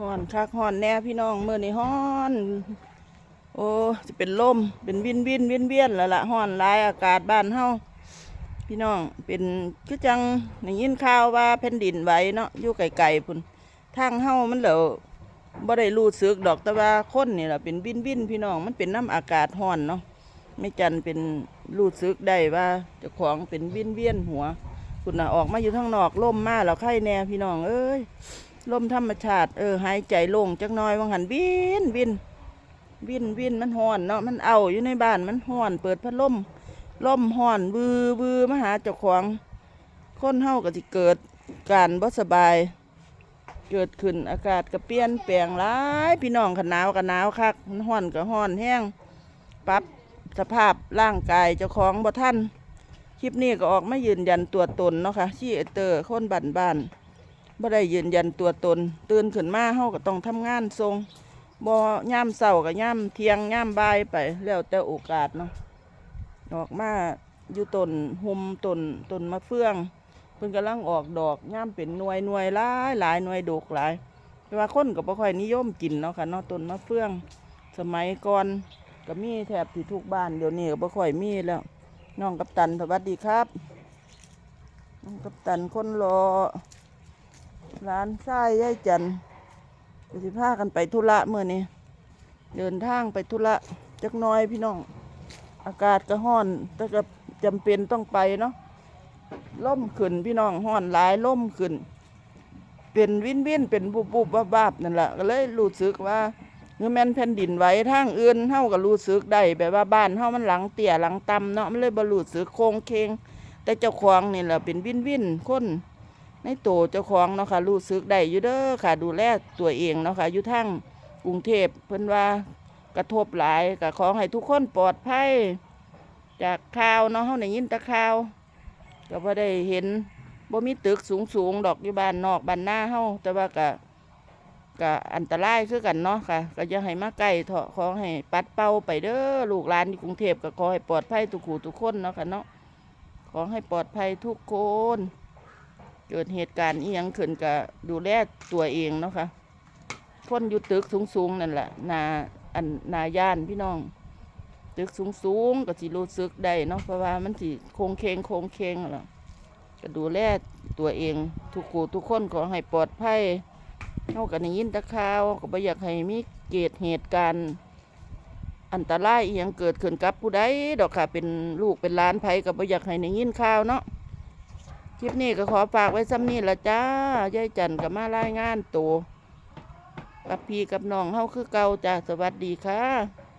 ฮอนคักฮอนแน่พี่น้องเมื้อนี้ฮ้อน โอ้จะเป็นลมเป็นวินวินวินเวียนแล้วล่ะฮอนลายอากาศบ้านเฮาพี่น้องเป็นคือจังได้ยินข่าวว่าแผ่นดินไหวเนาะอยู่ไกลๆพุ่นทางเฮามันแล้วบ่ได้รู้สึกดอกแต่ว่าคนนี่แหละเป็นวินวินพี่น้องมันเป็นน้ำอากาศฮอนเนาะไม่จันเป็นรู้สึกได้ว่าเจ้าของเป็นวินเวียนหัวคุณน่ะออกมาอยู่ข้างนอกลมมาแล้วไข้แน่พี่น้องเอ้ย ลมธรรมชาติเออหายใจโล่งจักน้อยว่างหันวินวินวินวินมันห้อนเนาะมันเอาอยู่ในบ้านมันห้อน เปิดพัดลมลมห้อนวือวือมาหาเจ้าของคนเฮาก็สิเกิดการบ่สบาย เกิดขึ้นอากาศก็เปลี่ยนแปลงหลายพี่น้องขนาวก็หนาวคักมันห้อนก็ห้อนแห้งปรับสภาพร่างกายเจ้าของบ่ทันคลิปนี้ก็ออกมายืนยันตัวตนเนาะค่ะชี่เตอร์คนบ้านบ้านๆ บ่ได้ยืนยันตัวตน ตื่นขึ้นมาเฮาก็ต้องทำงานทรงบ่ย่ามเช้าก็ย่ามเที่ยงย่ามบ่ายไปแล้วแต่โอกาสเนาะออกมาอยู่ต้นหุมต้นต้นมะเฟืองเพิ่นกำลังออกดอกย่ามเป็นหน่วยหน่วยหลายหลายหน่วยดกหลายแต่ว่าคนก็บ่ค่อยนิยมกินเนาะค่ะเนาะต้นมะเฟือง สมัยก่อนก็มีแทบที่ทุกบ้านเดี๋ยวนี้ก็บ่ค่อยมีแล้วน้องกัปตันสวัสดีครับ น้องกัปตันคนรอ ร้านทรายยายจันทร์สิพากันไปธุระเมื่อนี้เดินทางไปธุระจักน้อยพี่น้อง อากาศก็ห้อนแต่ก็จำเป็นต้องไปเนาะล่มขึ้นพี่น้องห้อนหลายล่มขึ้น เป็นวินวินเป็นบุบบุบบ้าบาบนั่นแหละก็เลยรู้สึกว่าเงื่อแม่นแผ่นดินไหวทางอื่นเฮาก็รู้สึกได้แบบว่าบ้านเฮามันหลังเตี่ยหลังต่ำเนาะมันเลยบ่รู้สึกโครงเคงแต่เจ้าของนี่แหละเป็นวินวินคน ในโตวเจ้าของเนาะค่ะรู้สึกได้อยู่เด้อค่ะ ดูแลตัวเองเนาะค่ะอยู่ทั้งกรุงเทพเพิ่นว่ากระทบหลายก็ขอให้ทุกคนปลอดภัยจากข่าวเนาะเฮาได้ยินแต่ข่าวก็บ่ได้เห็นบ่มีตึกสูงๆดอกอยู่บ้านนอกบ้านหน้าเฮาแต่ว่าก็ก็อันตรายคือกันเนาะค่ะ ก็อย่าให้มาใกล้เถาะขอให้ปัดเป่าไปเด้อลูกหลานที่กรุงเทพก็ขอให้ปลอดภัยทุกคู่ทุกคนเนาะค่ะเนาะขอให้ปลอดภัยทุกคน เกิดเหตุการณ์อีหยังขึ้นก็ดูแลตัวเองเนาะค่ะคนอยู่ตึกสูงๆนั่นแหละนาอันนาย่านพี่น้อง ตึกสูงๆก็สิรู้สึกได้เนาะเพราะว่ามันสิโคงเคงโคงเคงหละก็ดูแลตัวเองทุกคู่ทุกคนขอให้ปลอดภัยเฮากันยินตะข่าวก็บ่อยากให้มีเกิดเหตุการณ์อันตรายอีหยังเกิดขึ้นกับผู้ใดดอกค่ะเป็นลูกเป็นหลานไผก็บ่อยากให้ได้ยินข่าวเนาะ คลิปนี้ก็ขอฝากไว้ซ้ำนี่ละจ้ายายจันกับมารายงานตัวกับพี่กับน้องเฮาคือเก่าจ้าสวัสดีค่ะ